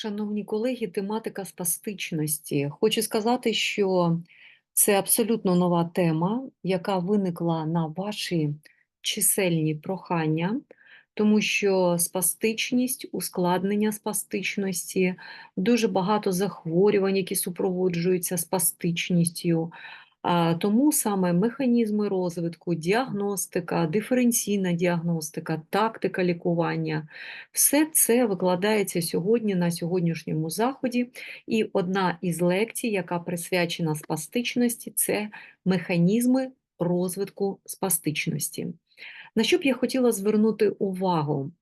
Шановні колеги, тематика спастичності. Хочу сказати, що це абсолютно нова тема, яка виникла на ваші чисельні прохання, тому що спастичність, ускладнення спастичності, дуже багато захворювань, які супроводжуються спастичністю. Тому саме механізми розвитку, діагностика, диференційна діагностика, тактика лікування все це викладається сьогодні на сьогоднішньому заході. І одна із лекцій, яка присвячена спастичності, це механізми розвитку спастичності. На що б я хотіла звернути увагу?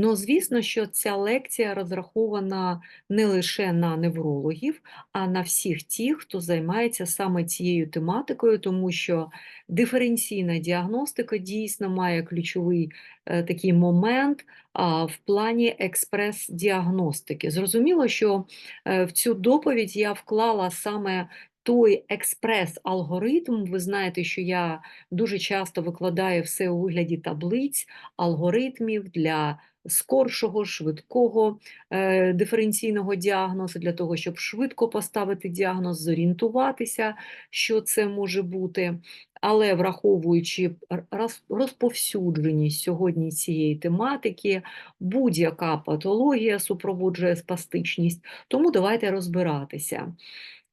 Ну, звісно, що ця лекція розрахована не лише на неврологів, а на всіх тих, хто займається саме цією тематикою, тому що диференційна діагностика дійсно має ключовий е, такий момент в плані експрес-діагностики. Зрозуміло, що е, в цю доповідь я вклала саме той експрес-алгоритм, ви знаєте, що я дуже часто викладаю все у вигляді таблиць, алгоритмів для скоршого, швидкого е, диференційного діагнозу, для того, щоб швидко поставити діагноз, зорієнтуватися, що це може бути. Але враховуючи розповсюдженість сьогодні цієї тематики, будь-яка патологія супроводжує спастичність, тому давайте розбиратися.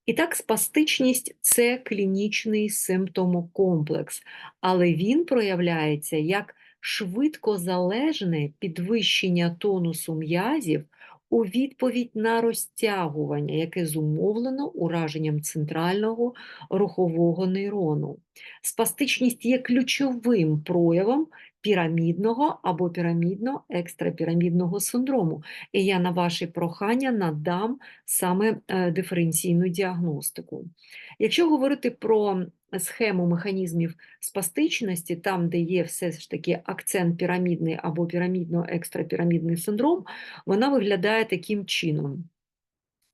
І так, спастичність це клінічний симптомокомплекс, але він проявляється як швидкозалежне підвищення тонусу м'язів у відповідь на розтягування, яке зумовлено ураженням центрального рухового нейрону. Спастичність є ключовим проявом пірамідного або пірамідно-екстрапірамідного синдрому. І я на ваші прохання надам саме е, диференційну діагностику. Якщо говорити про схему механізмів спастичності, там, де є все ж таки акцент пірамідний або пірамідно-екстрапірамідний синдром, вона виглядає таким чином.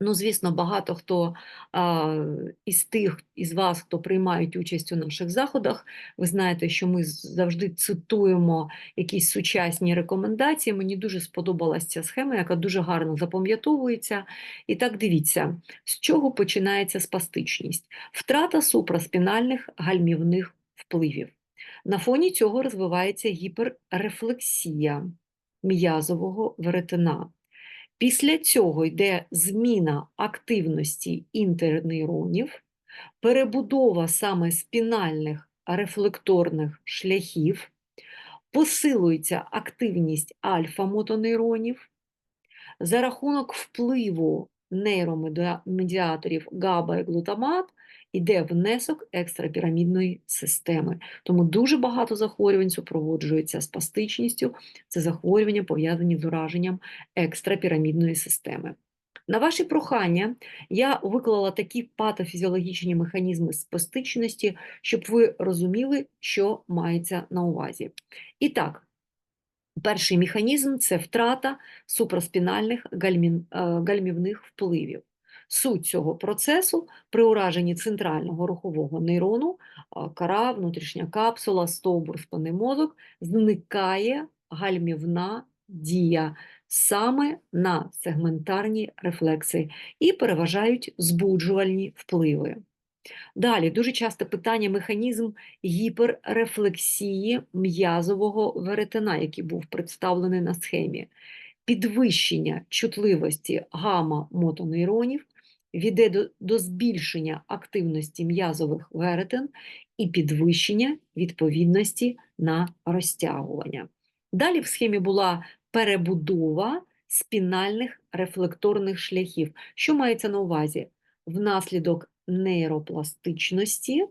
Ну, звісно, багато хто а, із тих із вас, хто приймають участь у наших заходах, ви знаєте, що ми завжди цитуємо якісь сучасні рекомендації. Мені дуже сподобалася ця схема, яка дуже гарно запам'ятовується. І так дивіться, з чого починається спастичність: втрата супраспінальних гальмівних впливів. На фоні цього розвивається гіперрефлексія м'язового веретена. Після цього йде зміна активності інтернейронів, перебудова саме спінальних рефлекторних шляхів, посилується активність альфа-мотонейронів. За рахунок впливу нейромедіаторів ГАБА і глутамат іде внесок екстрапірамідної системи. Тому дуже багато захворювань супроводжується спастичністю, це захворювання пов'язані з ураженням екстрапірамідної системи. На ваші прохання я виклала такі патофізіологічні механізми спастичності, щоб ви розуміли, що мається на увазі. І так, перший механізм це втрата супраспінальних гальмівних впливів. Суть цього процесу при ураженні центрального рухового нейрону, кара, внутрішня капсула, стовбур, спинний мозок, зникає гальмівна дія саме на сегментарні рефлекси і переважають збуджувальні впливи. Далі дуже часто питання механізм гіперрефлексії м'язового веретена, який був представлений на схемі, підвищення чутливості гамма-мотонейронів, віде до, до збільшення активності м'язових веретен і підвищення відповідності на розтягування. Далі в схемі була перебудова спінальних рефлекторних шляхів. Що мається на увазі? Внаслідок нейропластичності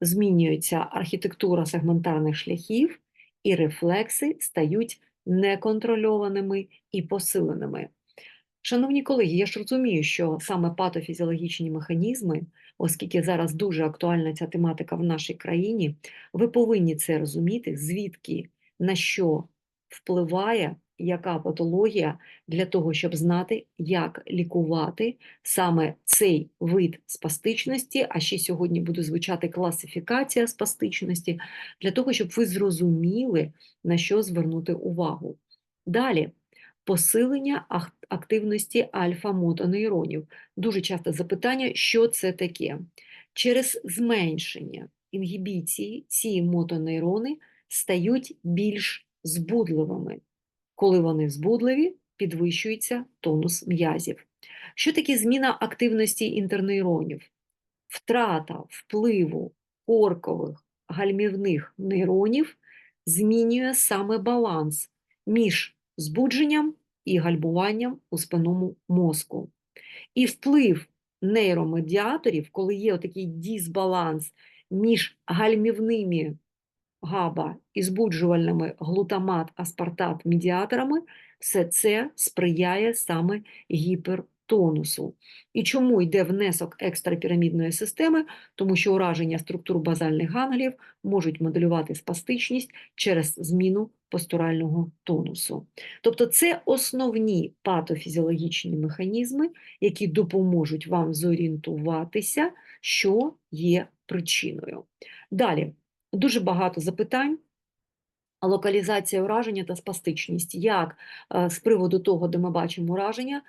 змінюється архітектура сегментарних шляхів, і рефлекси стають неконтрольованими і посиленими. Шановні колеги, я ж розумію, що саме патофізіологічні механізми, оскільки зараз дуже актуальна ця тематика в нашій країні, ви повинні це розуміти, звідки на що впливає яка патологія для того, щоб знати, як лікувати саме цей вид спастичності, а ще сьогодні буде звучати класифікація спастичності, для того, щоб ви зрозуміли, на що звернути увагу. Далі посилення активності альфа-мотонейронів. Дуже часто запитання, що це таке. Через зменшення інгібіції ці мотонейрони стають більш збудливими. Коли вони збудливі, підвищується тонус м'язів. Що таке зміна активності інтернейронів? Втрата впливу коркових гальмівних нейронів змінює саме баланс між збудженням і гальбуванням у спинному мозку. І вплив нейромедіаторів, коли є такий дисбаланс між гальмівними габа і збуджувальними глутамат, аспартат медіаторами, все це сприяє саме гіпертонусу. І чому йде внесок екстрапірамідної системи? Тому що ураження структур базальних ганглів можуть моделювати спастичність через зміну постурального тонусу. Тобто це основні патофізіологічні механізми, які допоможуть вам зорієнтуватися, що є причиною. Далі. Дуже багато запитань. Локалізація ураження та спастичність. Як е, з приводу того, де ми бачимо ураження,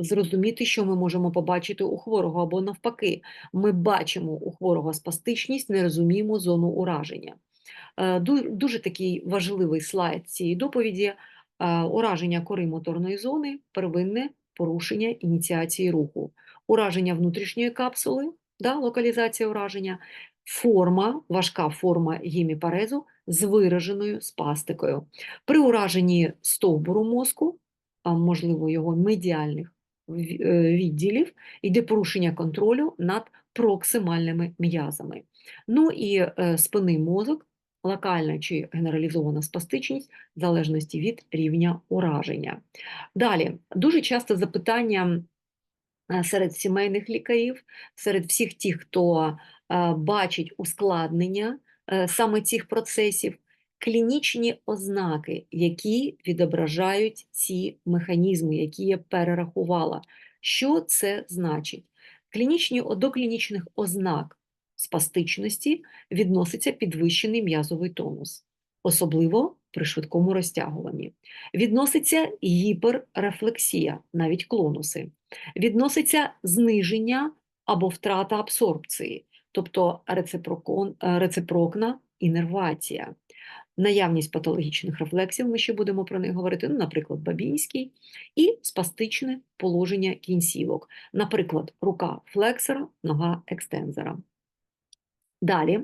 зрозуміти, що ми можемо побачити у хворого, або навпаки, ми бачимо у хворого спастичність, не розуміємо зону ураження. Е, дуже такий важливий слайд цієї доповіді: ураження кори моторної зони, первинне порушення ініціації руху, ураження внутрішньої капсули, да, локалізація ураження, форма, важка форма гіміпарезу з вираженою спастикою. При ураженні стовбуру мозку, можливо його медіальних е, відділів, йде порушення контролю над проксимальними м'язами. Ну і е, спинний мозок, локальна чи генералізована спастичність в залежності від рівня ураження. Далі, дуже часто запитання е, серед сімейних лікарів, серед всіх тих, хто бачить ускладнення саме цих процесів, клінічні ознаки, які відображають ці механізми, які я перерахувала. Що це значить? Клінічні, До клінічних ознак спастичності відноситься підвищений м'язовий тонус, особливо при швидкому розтягуванні. Відноситься гіперрефлексія, навіть клонуси, відноситься зниження або втрата абсорбції, тобто рецепрокон, е, рецепрокна інервація. Наявність патологічних рефлексів, ми ще будемо про них говорити, ну, наприклад, бабінський, і спастичне положення кінцівок, наприклад, рука флексора, нога екстензора. Далі,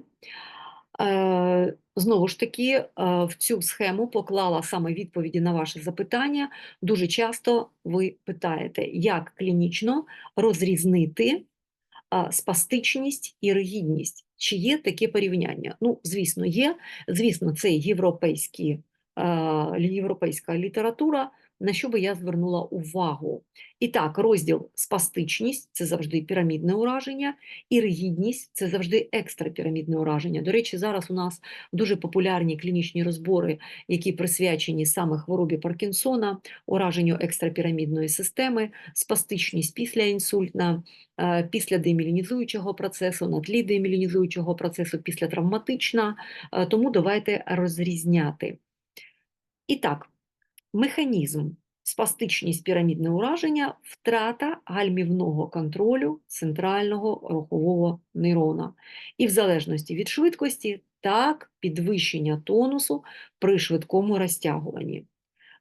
е, знову ж таки, е, в цю схему поклала саме відповіді на ваші запитання. Дуже часто ви питаєте, як клінічно розрізнити спастичність і ригідність. Чи є таке порівняння? Ну, звісно, є. Звісно, це європейські, європейська література, на що би я звернула увагу. І так, розділ спастичність це завжди пірамідне ураження, і ригідність це завжди екстрапірамідне ураження. До речі, зараз у нас дуже популярні клінічні розбори, які присвячені саме хворобі Паркінсона, ураженню екстрапірамідної системи, спастичність після інсультна, е, після демілінізуючого процесу, на тлі демілінізуючого процесу, після травматична. Е, тому давайте розрізняти. І так. Механізм спастичність пірамідне ураження, втрата гальмівного контролю центрального рухового нейрона. І в залежності від швидкості, так підвищення тонусу при швидкому розтягуванні.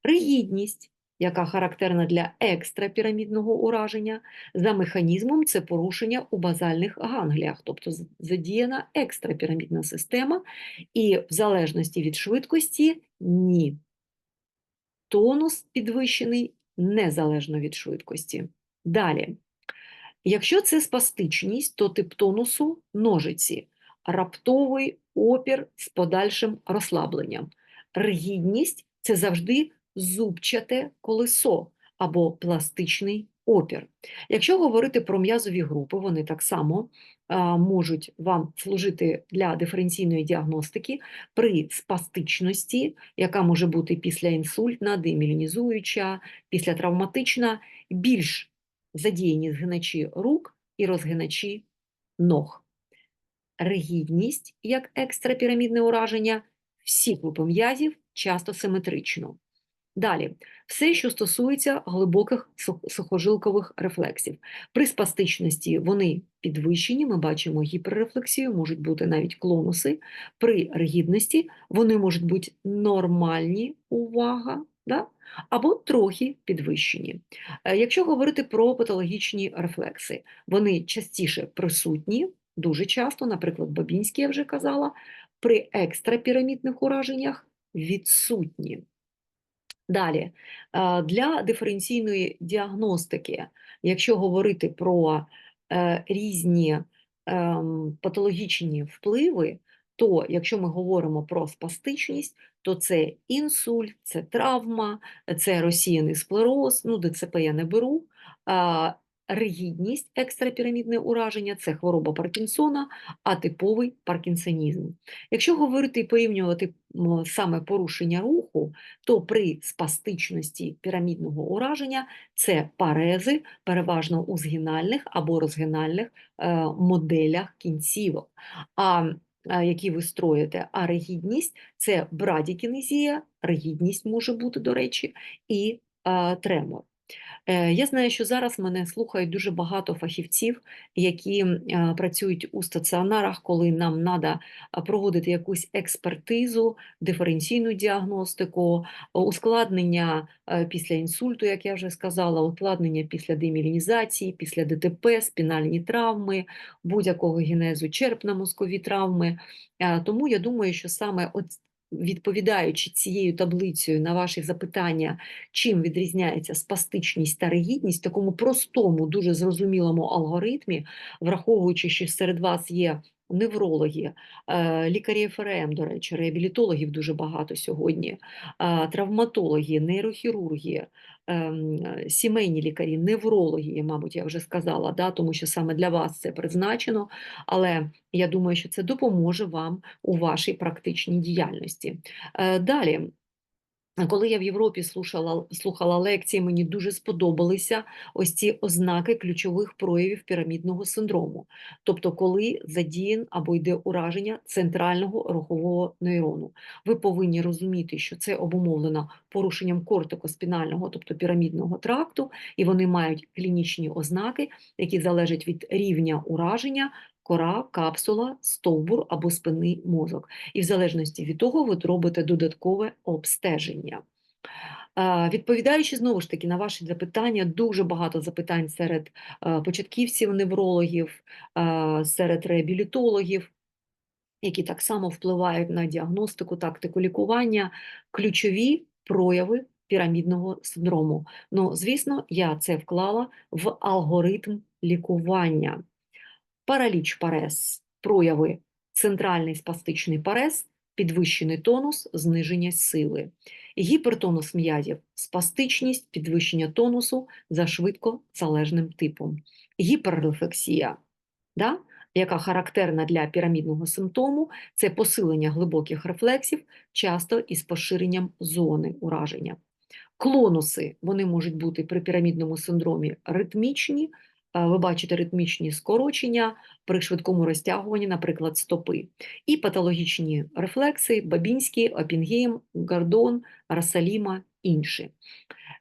Ригідність, яка характерна для екстрапірамідного ураження, за механізмом це порушення у базальних гангліях, тобто задіяна екстрапірамідна система, і в залежності від швидкості ні тонус підвищений незалежно від швидкості. Далі, якщо це спастичність, то тип тонусу ножиці, раптовий опір з подальшим розслабленням. Ригідність це завжди зубчате колесо або пластичний опір. Якщо говорити про м'язові групи, вони так само можуть вам служити для диференційної діагностики при спастичності, яка може бути післяінсультна, демілінізуюча, післятравматична, більш задіяні згиначі рук і розгиначі ног. Ригідність як екстрапірамідне ураження всіх групи м'язів часто симетрично. Далі, все, що стосується глибоких сухожилкових рефлексів. При спастичності вони підвищені, ми бачимо гіперрефлексію, можуть бути навіть клонуси. При ригідності вони можуть бути нормальні, увага, да? або трохи підвищені. Е, Якщо говорити про патологічні рефлекси, вони частіше присутні, дуже часто, наприклад, Бабінський я вже казала, при екстрапірамідних ураженнях відсутні. Далі, е, для диференційної діагностики, якщо говорити про е, різні ем, патологічні впливи, то якщо ми говоримо про спастичність, то це інсульт, це травма, це розсіяний склероз, ну ДЦП я не беру. А, Ригідність, екстрапірамідне ураження це хвороба Паркінсона, атиповий паркінсонізм. Якщо говорити і порівнювати саме порушення руху, то при спастичності пірамідного ураження це парези, переважно у згинальних або розгинальних е, моделях кінцівок, а, а, які ви строїте. А ригідність це брадікінезія, ригідність може бути, до речі, і е, тремор. Е, Я знаю, що зараз мене слухають дуже багато фахівців, які е, працюють у стаціонарах, коли нам треба проводити якусь експертизу, диференційну діагностику, ускладнення е, після інсульту, як я вже сказала, ускладнення після демілінізації, після ДТП, спінальні травми, будь-якого генезу черепно-мозкові травми. Тому я думаю, що саме відповідаючи цією таблицею на ваші запитання, чим відрізняється спастичність та ригідність такому простому, дуже зрозумілому алгоритмі, враховуючи, що серед вас є неврологи, е, лікарі ФРМ, до речі, реабілітологів дуже багато сьогодні, е, травматологи, нейрохірурги, е, сімейні лікарі, неврологи, мабуть, я вже сказала, да, тому що саме для вас це призначено, але я думаю, що це допоможе вам у вашій практичній діяльності. Далі. Коли я в Європі слухала, слухала лекції, мені дуже сподобалися ось ці ознаки ключових проявів пірамідного синдрому. Тобто, коли задіян або йде ураження центрального рухового нейрону. Ви повинні розуміти, що це обумовлено порушенням кортикоспінального, тобто пірамідного тракту, і вони мають клінічні ознаки, які залежать від рівня ураження, кора, капсула, стовбур або спинний мозок. І в залежності від того, ви робите додаткове обстеження. Е, Відповідаючи знову ж таки на ваші запитання, дуже багато запитань серед е, початківців неврологів, е, серед реабілітологів, які так само впливають на діагностику, тактику лікування, ключові прояви пірамідного синдрому. Ну, звісно, я це вклала в алгоритм лікування. Параліч парез, прояви центральний спастичний парез, підвищений тонус, зниження сили, гіпертонус м'язів, спастичність, підвищення тонусу за швидкозалежним типом, гіперрефлексія, да? яка характерна для пірамідного симптому, це посилення глибоких рефлексів, часто із поширенням зони ураження. Клонуси вони можуть бути при пірамідному синдромі ритмічні, ви бачите ритмічні скорочення при швидкому розтягуванні, наприклад, стопи. І патологічні рефлекси Бабінський, Опінгейм, Гордон, Рассаліма, інші.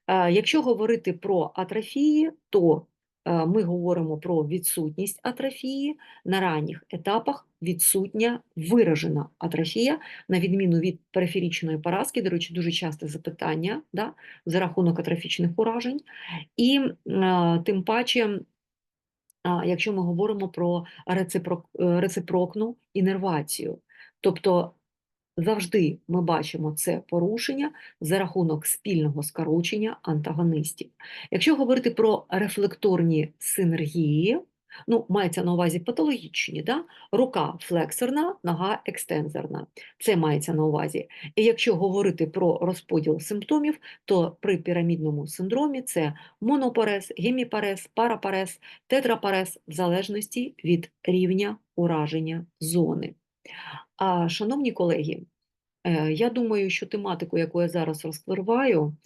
Е, Якщо говорити про атрофії, то е, ми говоримо про відсутність атрофії, на ранніх етапах відсутня виражена атрофія, на відміну від периферічної поразки, до речі, дуже часте запитання да, за рахунок атрофічних уражень. І е, тим паче, якщо ми говоримо про е, інервацію, тобто завжди ми бачимо це порушення за рахунок спільного скорочення антагонистів. Якщо говорити про рефлекторні синергії, ну, мається на увазі патологічні, да? рука флексорна, нога екстензорна. Це мається на увазі. І якщо говорити про розподіл симптомів, то при пірамідному синдромі це монопарез, геміпарез, парапарез, тетрапарез в залежності від рівня ураження зони. А, шановні колеги, е, я думаю, що тематику, яку я зараз розкриваю,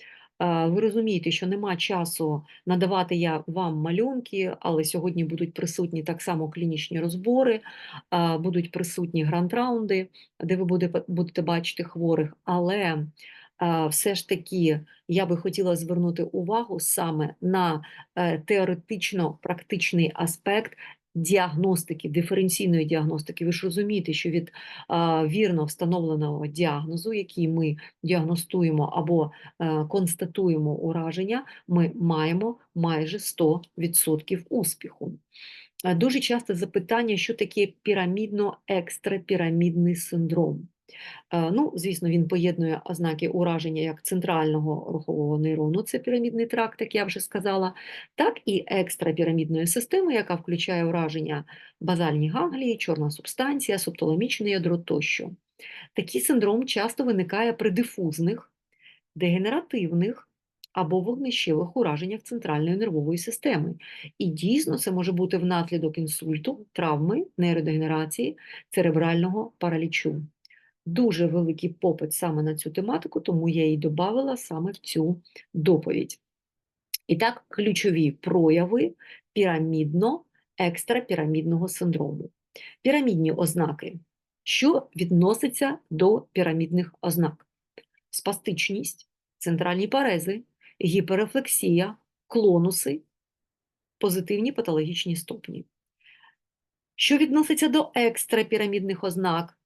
ви розумієте, що нема часу надавати я вам малюнки, але сьогодні будуть присутні так само клінічні розбори, будуть присутні гранд-раунди, де ви будете бачити хворих. Але все ж таки я би хотіла звернути увагу саме на е, теоретично-практичний аспект діагностики, диференційної діагностики. Ви ж розумієте, що від а, вірно встановленого діагнозу, який ми діагностуємо або е, констатуємо ураження, ми маємо майже 100% успіху. Е, Дуже часто запитання, що таке пірамідно-екстрапірамідний синдром. Е, Ну, звісно, він поєднує ознаки ураження як центрального рухового нейрону, це пірамідний тракт, як я вже сказала, так і екстрапірамідної системи, яка включає ураження базальні ганглії, чорна субстанція, субталамічне ядро тощо. Такий синдром часто виникає при дифузних, дегенеративних або вогнищевих ураженнях центральної нервової системи. І дійсно це може бути внаслідок інсульту, травми, нейродегенерації, церебрального паралічу. Дуже великий попит саме на цю тематику, тому я її додавала саме в цю доповідь. І так, ключові прояви пірамідно-екстрапірамідного синдрому. Пірамідні ознаки. Що відноситься до пірамідних ознак? Спастичність, центральні парези, гіперрефлексія, клонуси, позитивні патологічні ступні. Що відноситься до екстрапірамідних ознак?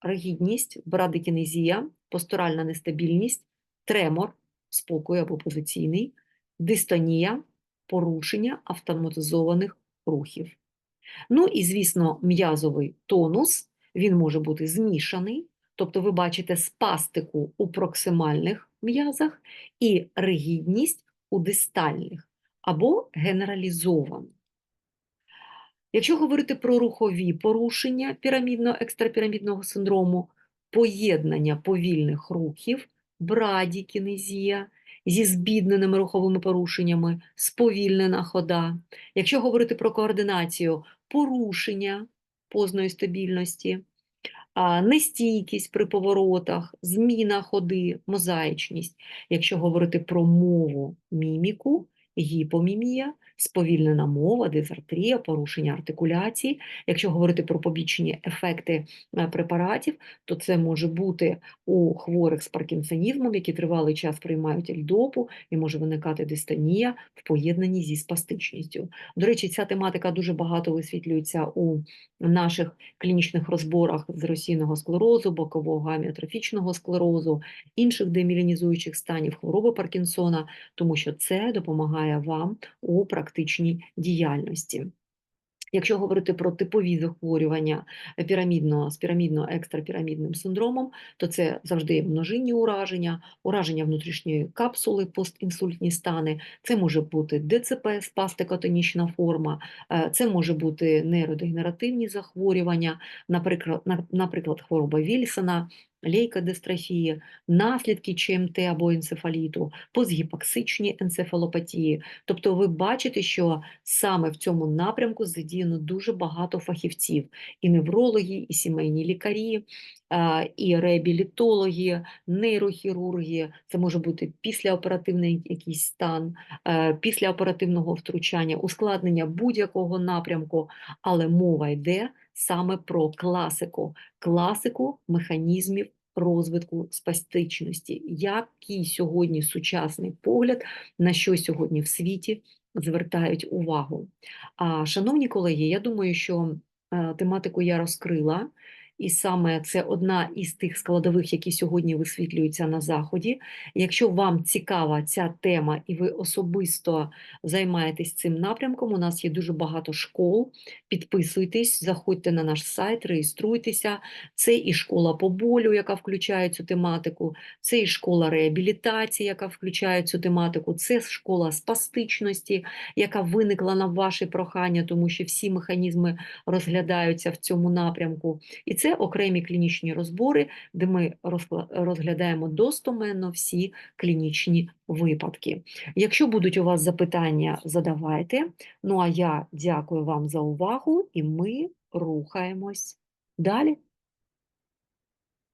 Ригідність, брадикінезія, постуральна нестабільність, тремор, спокою або позиційний, дистонія, порушення автоматизованих рухів. Ну і, звісно, м'язовий тонус, він може бути змішаний, тобто ви бачите спастику у проксимальних м'язах і ригідність у дистальних або генералізовану. Якщо говорити про рухові порушення пірамідно-екстрапірамідного синдрому, поєднання повільних рухів, брадікінезія зі збідненими руховими порушеннями, сповільнена хода. Якщо говорити про координацію, порушення позної стабільності, нестійкість при поворотах, зміна ходи, мозаїчність. Якщо говорити про мову, міміку, гіпомімія, сповільнена мова, дизартрія, порушення артикуляції. Якщо говорити про побічні ефекти е, препаратів, то це може бути у хворих з паркінсонізмом, які тривалий час приймають ельдопу, і може виникати дистонія в поєднанні зі спастичністю. До речі, ця тематика дуже багато висвітлюється у наших клінічних розборах з російного склерозу, бокового аміотрофічного склерозу, інших демілінізуючих станів хвороби Паркінсона, тому що це допомагає вам у практичній діяльності. Якщо говорити про типові захворювання пірамідно, з пірамідно-екстрапірамідним синдромом, то це завжди множинні ураження, ураження внутрішньої капсули, постінсультні стани, це може бути ДЦП, спастикотонічна форма, е, це може бути нейродегенеративні захворювання, наприклад, на- наприклад, хвороба Вільсона, лейкодистрофії, наслідки ЧМТ або енцефаліту, постгіпоксичні енцефалопатії. Тобто ви бачите, що саме в цьому напрямку задіяно дуже багато фахівців: і неврологи, і сімейні лікарі, і реабілітологи, нейрохірурги. Це може бути післяоперативний якийсь стан, е, післяоперативного втручання, ускладнення будь-якого напрямку, але мова йде саме про класику, класику механізмів розвитку спастичності, який сьогодні сучасний погляд, на що сьогодні в світі звертають увагу. А, шановні колеги, я думаю, що е, тематику я розкрила. І саме це одна із тих складових, які сьогодні висвітлюються на заході. Якщо вам цікава ця тема, і ви особисто займаєтесь цим напрямком, у нас є дуже багато школ. Підписуйтесь, заходьте на наш сайт, реєструйтеся. Це і школа по болю, яка включає цю тематику, це і школа реабілітації, яка включає цю тематику, це школа спастичності, яка виникла на ваше прохання, тому що всі механізми розглядаються в цьому напрямку. І це окремі клінічні розбори, де ми розглядаємо достоменно всі клінічні випадки. Якщо будуть у вас запитання, задавайте. Ну а я дякую вам за увагу, і ми рухаємось далі.